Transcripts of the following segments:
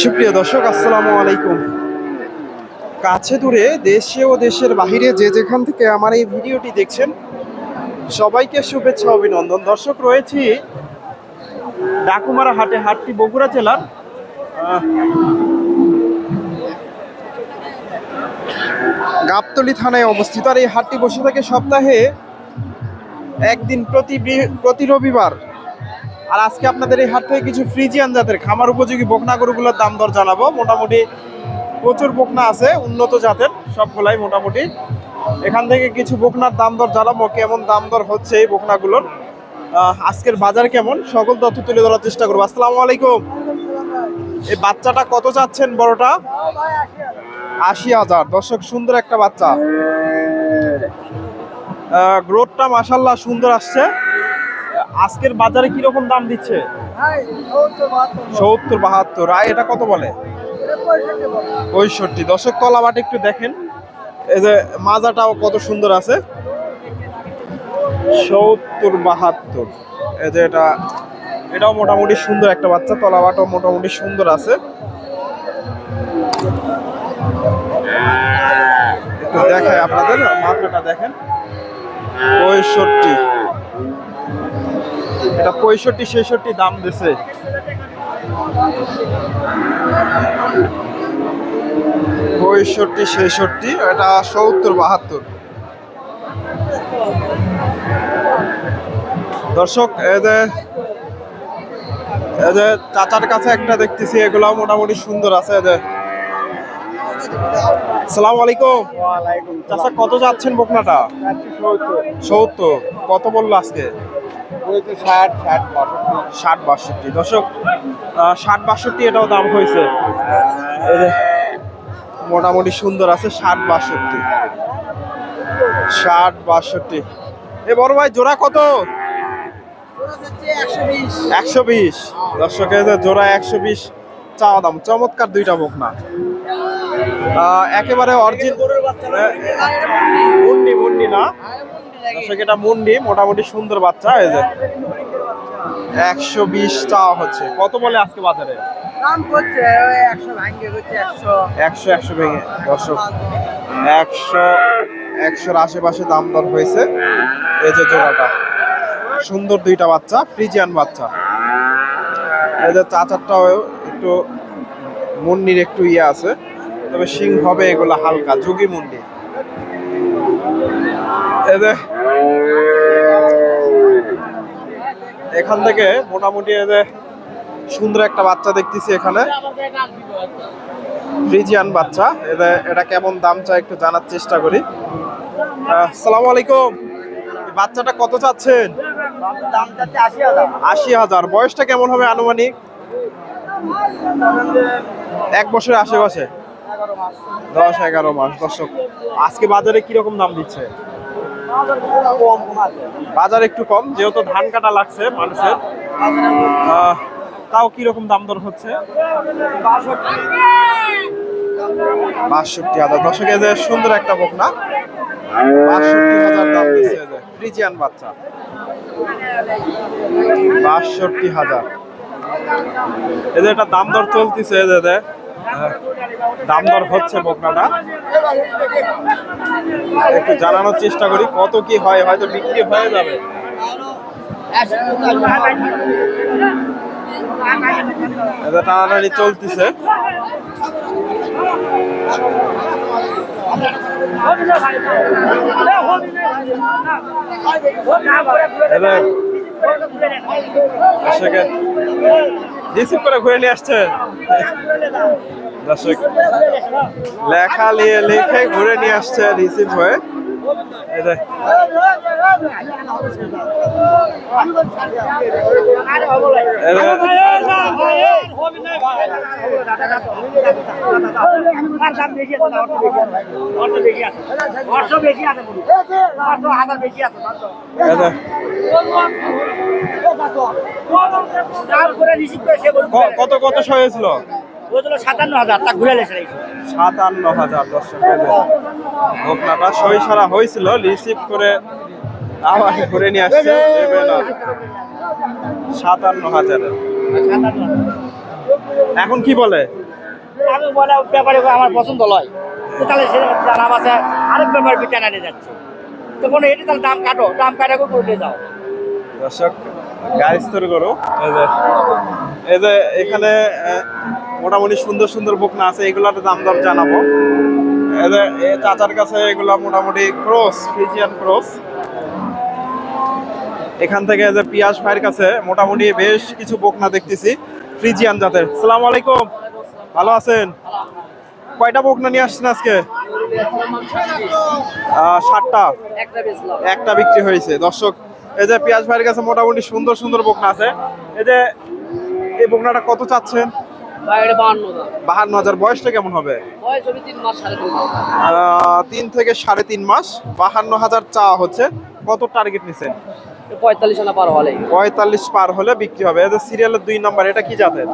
সুপ্রিয় দর্শক, আসসালামু আলাইকুম। কাছে দূরে দেশে ও দেশের বাহিরে যে যেখান থেকে আমার এই ভিডিওটি দেখছেন, সবাইকে শুভেচ্ছা, অভিনন্দন। দর্শক, রয়েছি ডাকুমারা হাটে, হাটটি বগুড়া জেলার। গাবতলি থানায় অবস্থিত। আর এই হাটটি বসে থাকে সপ্তাহে একদিন প্রতি প্রতি রবিবার। আর আজকে আপনাদের এই হাট থেকে কিছু ফ্রিজিয়ান জাতের খামার উপযোগী বকনা গরুগুলোর দাম দর জানাব। মোটামুটি প্রচুর বকনা আছে, উন্নত জাতের সবগুলাই মোটামুটি। এখান থেকে কিছু বকনার দাম দর জানাব, কেমন দাম দর হচ্ছে এই বকনাগুলোর। আজকের বাজার কেমন? সকল তথ্য তুলে ধরার চেষ্টা করব। আসসালামু আলাইকুম। এই বাচ্চাটা কত চাচ্ছেন বড়টা? আশি হাজার। দর্শক, সুন্দর একটা বাচ্চা। গ্রোথটা মাসাল্লাহ সুন্দর আসছে। আজকের বাজারে কীরকম দাম দিচ্ছে? সত্তর বাহাত্তর। আর এটা কত বলে? পঁয়ষট্টি দশক তলা তলাবাট একটু দেখেন। এই যে মাজাটাও কত সুন্দর আছে। সত্তর বাহাত্তর। এই যে এটা এটাও মোটামুটি সুন্দর একটা বাচ্চা। তলাবাটও মোটামুটি সুন্দর আছে। একটু দেখায় আপনাদের মাত্রাটা দেখেন। পঁয়ষট্টি। এটা পঁয়ষট্টি, ছেষট্টি দাম দিছে। পঁয়ষট্টি, ছেষট্টি, এটা সত্তর, বাহাত্তর। দর্শক এদের এদের চাচার কাছে একটা দেখতেছি এগুলো মোটামুটি সুন্দর আছে এদের সালাম আলাইকুম। চাচা, কত যাচ্ছেন বকনাটা? সত্তর। কত বলল আজকে? ষাট ষাট ষাট বাষট্টি। দর্শক ষাট বাষট্টি এটাও দাম হয়েছে। মোটামুটি সুন্দর আছে, ষাট বাষট্টি। ষাট বাষট্টি। এ বড় ভাই, জোড়া কত? একশো বিশ। দর্শক জোড়া একশো বিশ, চাওয়া দাম। চমৎকার দুইটা মুখ না একেবারে অরিজিন মুন্ডি মুন্ডি না? সেটা মুন্ডি মোটামুটি সুন্দর বাচ্চা এই যে। একশো বিশ চাওয়া হচ্ছে। কত বলে আজকে বাজারে? একশো একশো। একশো একশো ভেঙে দর্শক। একশো একশোর আশেপাশে দাম দর হয়েছে। এই যে জোড়াটা। সুন্দর দুইটা বাচ্চা ফ্রিজিয়ান বাচ্চা। এই যে চাচারটাও একটু মুন্ডির একটু ইয়ে আছে। তবে শিং হবে এগুলো হালকা যুগি মুন্ডি। এই এখান থেকে মোটামুটি যে সুন্দর একটা বাচ্চা দেখতেছি এখানে। ফ্রিজিয়ান বাচ্চা এটা এটা কেমন দাম চাই একটু জানার চেষ্টা করি। আহ, সালামু আলাইকুম। বাচ্চাটা কত চাচ্ছেন? আশি হাজার। বয়সটা কেমন হবে আনুমানিক? এক বছরের আশেপাশে। দশ এগারো মাস দর্শক আজকে বাজারে কীরকম দাম দিচ্ছে? বাজার একটু কম যেহেতু ধান কাটা লাগছে মানুষের তাও কীরকম দাম দর হচ্ছে? বাষট্টি হাজার। দর্শক যে সুন্দর একটা দাম দিচ্ছে ফ্রিজিয়ান বাচ্চা। বাষট্টি হাজার। যে একটা দাম দর চলতেছে আহ, দাম দর হচ্ছে বকনাটা একটু জানানোর চেষ্টা করি, কত কি হয়, হয়তো বিক্রি হয়ে যাবে। টানাটানি চলতেছে। দর্শকের রিসিভ করে ঘুরে নিয়ে আসছে। দর্শক, লেখা নিয়ে লিখে ঘুরে নিয়ে আসছে রিসিভ হয়ে। এই কত কত হয়েছিল? সাতান্ন হাজার তা ঘুরে সাতান্ন হাজার সই হয়েছিল রিসিভ করে আবার ঘুরে সাতান্ন এখন কি বলে? আমি বলে ব্যাপারে আমার পছন্দ লয়। তাহলে সে জানা আছে আরেক ব্যাপার বিটানা নিয়ে যাচ্ছে। তখন এটি তাহলে দাম কাটো দাম কাটা করে নিয়ে যাও। দর্শক গাড়ি স্তর করো। এই যে এখানে মোটামুটি সুন্দর সুন্দর বকনা আছে এগুলোর দাম দর জানাব। এই যে এই চাচার কাছে এগুলা মোটামুটি ক্রস ফিজিয়ান ক্রস। এখান থেকে যে পিয়াস ভাইয়ের কাছে মোটামুটি বেশ কিছু বকনা দেখতেছি। ফ্রিজিয়ান জাতের। সালাম আলাইকুম। ভালো আছেন? কয়টা বকনা নিয়ে আসছেন আজকে? ষাটটা একটা বিক্রি হয়েছে। দর্শক, এই যে পিয়াজ ভাইয়ের কাছে মোটামুটি সুন্দর সুন্দর বকনা আছে। এই যে, এই বকনাটা কত চাচ্ছেন? বাহান্ন হাজার। বয়সটা কেমন হবে? তিন থেকে সাড়ে তিন মাস। বাহান্ন হাজার চাওয়া হচ্ছে। কত টার্গেট নিছেন? পঁয়তাল্লিশ আনা পার হলে পঁয়তাল্লিশ পার হলে বিক্রি হবে। যে সিরিয়ালের দুই নাম্বার এটা কি জাতের?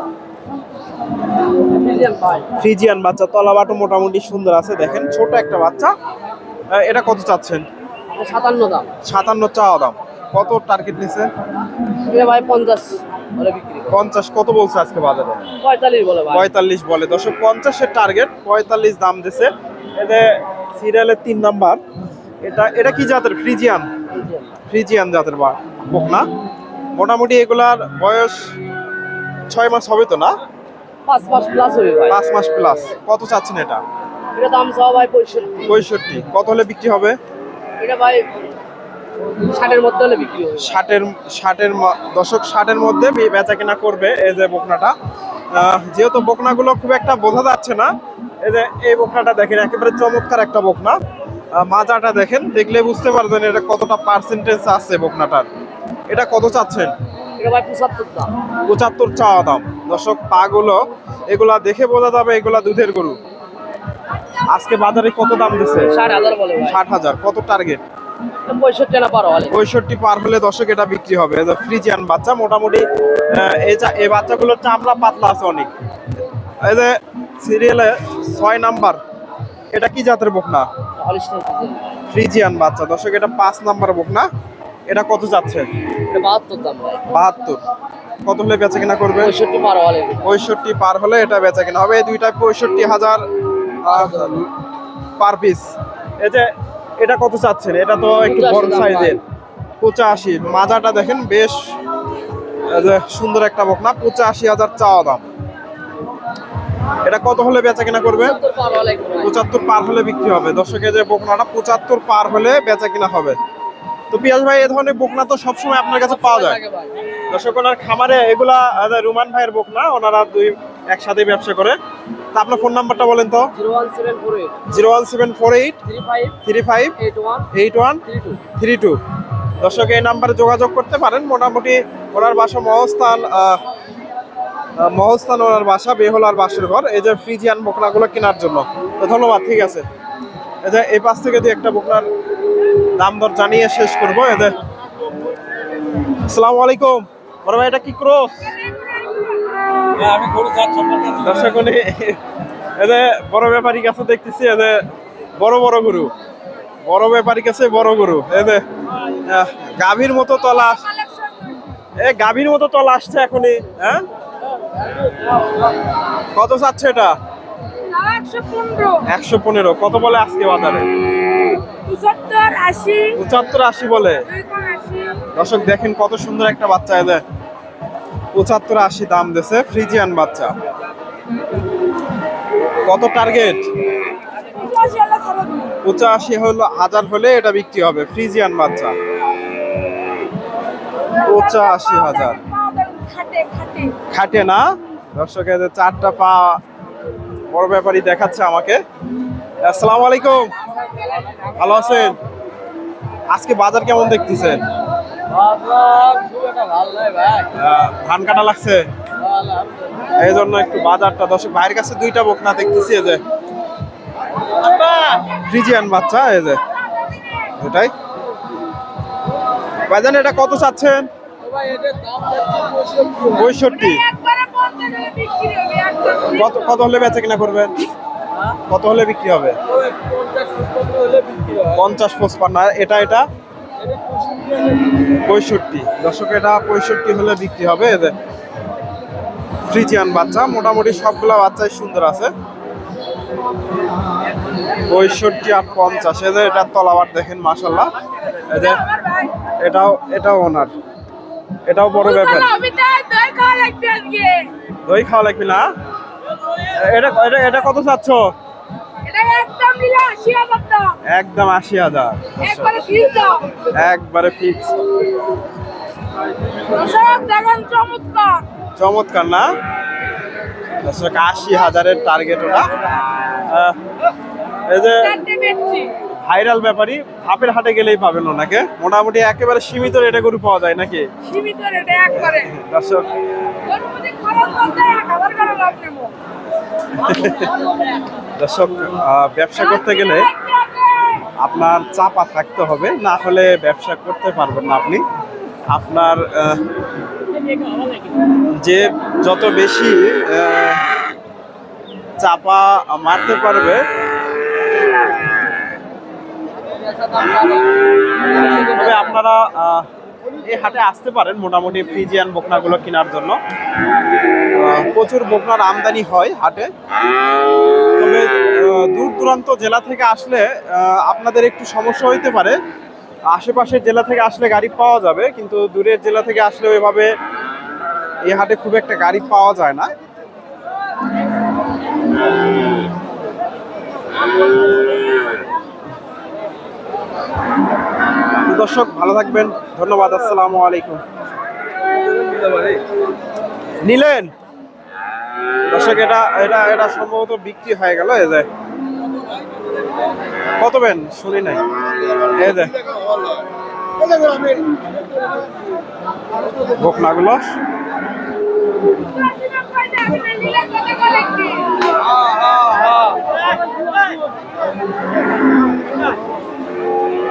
ফ্রিজিয়ান বাচ্চা তলা বাটো মোটামুটি সুন্দর আছে দেখেন ছোট একটা বাচ্চা। এটা কত চাচ্ছেন? সাতান্ন দাম। সাতান্ন চাওয়া দাম। কত টার্গেট নিছে ভাই পঞ্চাশ পঞ্চাশ কত বলছে আজকে বাজারে? পঁয়তাল্লিশ বলে পঁয়তাল্লিশ বলে। দশক পঞ্চাশের টার্গেট পঁয়তাল্লিশ দাম দিছে। এতে সিরিয়ালের তিন নাম্বার এটা এটা কি জাতের? ফ্রিজিয়ান? ফ্রিজিয়ান। জাতের বা বকনা। মোটামুটি এগুলার বয়স ছয় মাস হবে তো না? পাঁচ মাস প্লাস হবে পাঁচ মাস প্লাস কত চাচ্ছেন এটা? এটা দাম চাওয়া ভাই পঁয়ষট্টি। পঁয়ষট্টি। কত হলে বিক্রি হবে? এটা ভাই ষাটের মধ্যে হলে বিক্রি হবে। ষাটের ষাটের দশক ষাটের মধ্যে বেচা কেনা করবে এই যে বকনাটা। যেহেতু বকনাগুলো খুব একটা বোঝা যাচ্ছে না এই যে এই বকনাটা দেখেন একেবারে চমৎকার একটা বকনা। মাজাটা দেখেন দেখলে বুঝতে পারবেন এটা কতটা পার্সেন্টেজ আছে বকনাটার। এটা কত চাচ্ছেন? পঁচাত্তর চাওয়া দাম। দর্শক পাগুলো এগুলা দেখে বোঝা যাবে এগুলা দুধের গরু। আজকে বাজারে কত দাম দিচ্ছে ষাট হাজার কত টার্গেট পঁয়ষট্টি পার হলে দর্শক এটা বিক্রি হবে। ফ্রিজিয়ান বাচ্চা মোটামুটি এই বাচ্চাগুলোর চামড়া পাতলা আছে অনেক। এই যে সিরিয়ালে ছয় নাম্বার এটা কি জাতের বকনা? ফ্রিজিয়ান বাচ্চা। দর্শক এটা পাঁচ নাম্বার বকনা। এটা কত যাচ্ছে? বাহাত্তর দাম বাহাত্তর। কত হলে বেচা কেনা করবে? পঁয়ষট্টি পার হলে। পঁয়ষট্টি পার হলে এটা বেচা কেনা হবে। এই দুইটা পঁয়ষট্টি হাজার পার পিস এই যে এটা কত চাচ্ছেন? এটা তো একটু বড় সাইজের। পঁচাশি। মাজাটা দেখেন বেশ যে সুন্দর একটা বকনা। পঁচাশি হাজার চাওয়া দাম। এটা কত হলে বেচা কেনা করবে? পঁচাত্তর পার হলে বিক্রি হবে। দর্শকের যে বকনাটা পঁচাত্তর পার হলে বেচা কেনা হবে। তো পিয়াজ ভাই এ ধরনের বকনা তো সবসময় আপনার কাছে পাওয়া যায়। দর্শক ওনার খামারে এগুলা রুমান ভাইয়ের বুক না ওনারা দুই একসাথে ব্যবসা করে। তা আপনার ফোন নাম্বারটা বলেন তো। Zero one seven four eight. Three five. Eight one. Three two. দর্শক এই নাম্বারে যোগাযোগ করতে পারেন। মোটামুটি ওনার বাসা মহস্থান মহস্থান ওনার বাসা, বেহলার বাসের ঘর। এই যে ফ্রিজিয়ান বকনাগুলো কেনার জন্য। ধন্যবাদ, ঠিক আছে। এই যে এই পাশ থেকে দিয়ে একটা বকনার দাম দর জানিয়ে শেষ করব। এই যে। আসসালামু আলাইকুম। বড় ভাই, এটা কি ক্রস? আমি দর্শক এদের বড় ব্যাপারী কাছে দেখতেছি এদের বড় বড় গরু। বড় ব্যাপারী কাছে বড় গরু। এদের গাভীর মতো তলা এ, গাভীর মতো তলা আসছে এখনই হ্যাঁ? কত চাচ্ছে এটা? একশো পনেরো। কত বলে আজকে বাজারে? পঁচাত্তর আশি। বলে। দর্শক দেখেন কত সুন্দর একটা বাচ্চা এদের। পঁচাত্তর আশি দাম দিছে ফ্রিজিয়ান বাচ্চা। কত টার্গেট? পঁচাশি হলে হাজার হলে এটা বিক্রি হবে ফ্রিজিয়ান বাচ্চা। পঁচাশি হাজার। খাটে। না? দর্শক এদের চারটা পা বড় ব্যাপারী দেখাচ্ছে আমাকে। আসসালামু আলাইকুম। ভালো আছেন? আজকে বাজার কেমন দেখতেছেন? খুব একটা ভালো নয় ভাই। আহ, ধান কাটা লাগছে? এই জন্য একটু বাজারটা দর্শক ভাইয়ের কাছে দুইটা বকনা দেখতেছি এই যে। ফ্রিজিয়ান বাচ্চা এই যে। দুটাই। ভাইজান এটা কত চাচ্ছেন? পঁয়ষট্টি। একবারে বলতে গেলে বিক্রি হবে একদম কত কত হলে বেচা কিনা করবেন কত হলে বিক্রি হবে? পঞ্চাশ হয়। পঁচপান্ন এটা এটা? পঁয়ষট্টি দর্শক এটা পঁয়ষট্টি হলে বিক্রি হবে এদের ফ্রিজিয়ান বাচ্চা মোটামুটি সবগুলা বাচ্চাই সুন্দর আছে। পঁয়ষট্টি আর পঞ্চাশ এদের এটা তলাবার দেখেন মাসাল্লাহ এদের এটাও এটাও ওনার। এটাও বড় ব্যাপার। দই খাওয়া লাগবে না? এটা এটা এটা কত চাচ্ছ? একদম আশি হাজার একবারে ফিক্স চমৎকার। না? আশি হাজারের টার্গেট ওটা। এই যে ভাইরাল ব্যাপারই ধাপের হাটে গেলেই পাবেন ওনাকে। মোটামুটি একেবারে সীমিত রেটে গরু পাওয়া যায় নাকি? সীমিত রেটে একবারে। দর্শক। দর্শক ব্যবসা করতে গেলে আপনার চাপা থাকতে হবে না হলে ব্যবসা করতে পারবেন না আপনি। আপনার যে যত বেশি চাপা মারতে পারবে তবে আপনারা এই হাটে আসতে পারেন মোটামুটি ফ্রিজিয়ান বকনাগুলো কেনার জন্য। প্রচুর বকনার আমদানি হয় হাটে। তবে দূর দূরান্ত জেলা থেকে আসলে আপনাদের একটু সমস্যা হইতে পারে। আশেপাশের জেলা থেকে আসলে গাড়ি পাওয়া যাবে, কিন্তু দূরের জেলা থেকে আসলে ওইভাবে এই হাটে খুব একটা গাড়ি পাওয়া যায় না। দর্শক, ভালো থাকবেন। ধন্যবাদ, আসসালামু আলাইকুম। নিলেন? দর্শক, এটা এটা এটা সম্ভবত বিক্রি হয়ে গেল, এই যে। কত বেন? শুনি নাই। এই যে। ঘটনাগুলো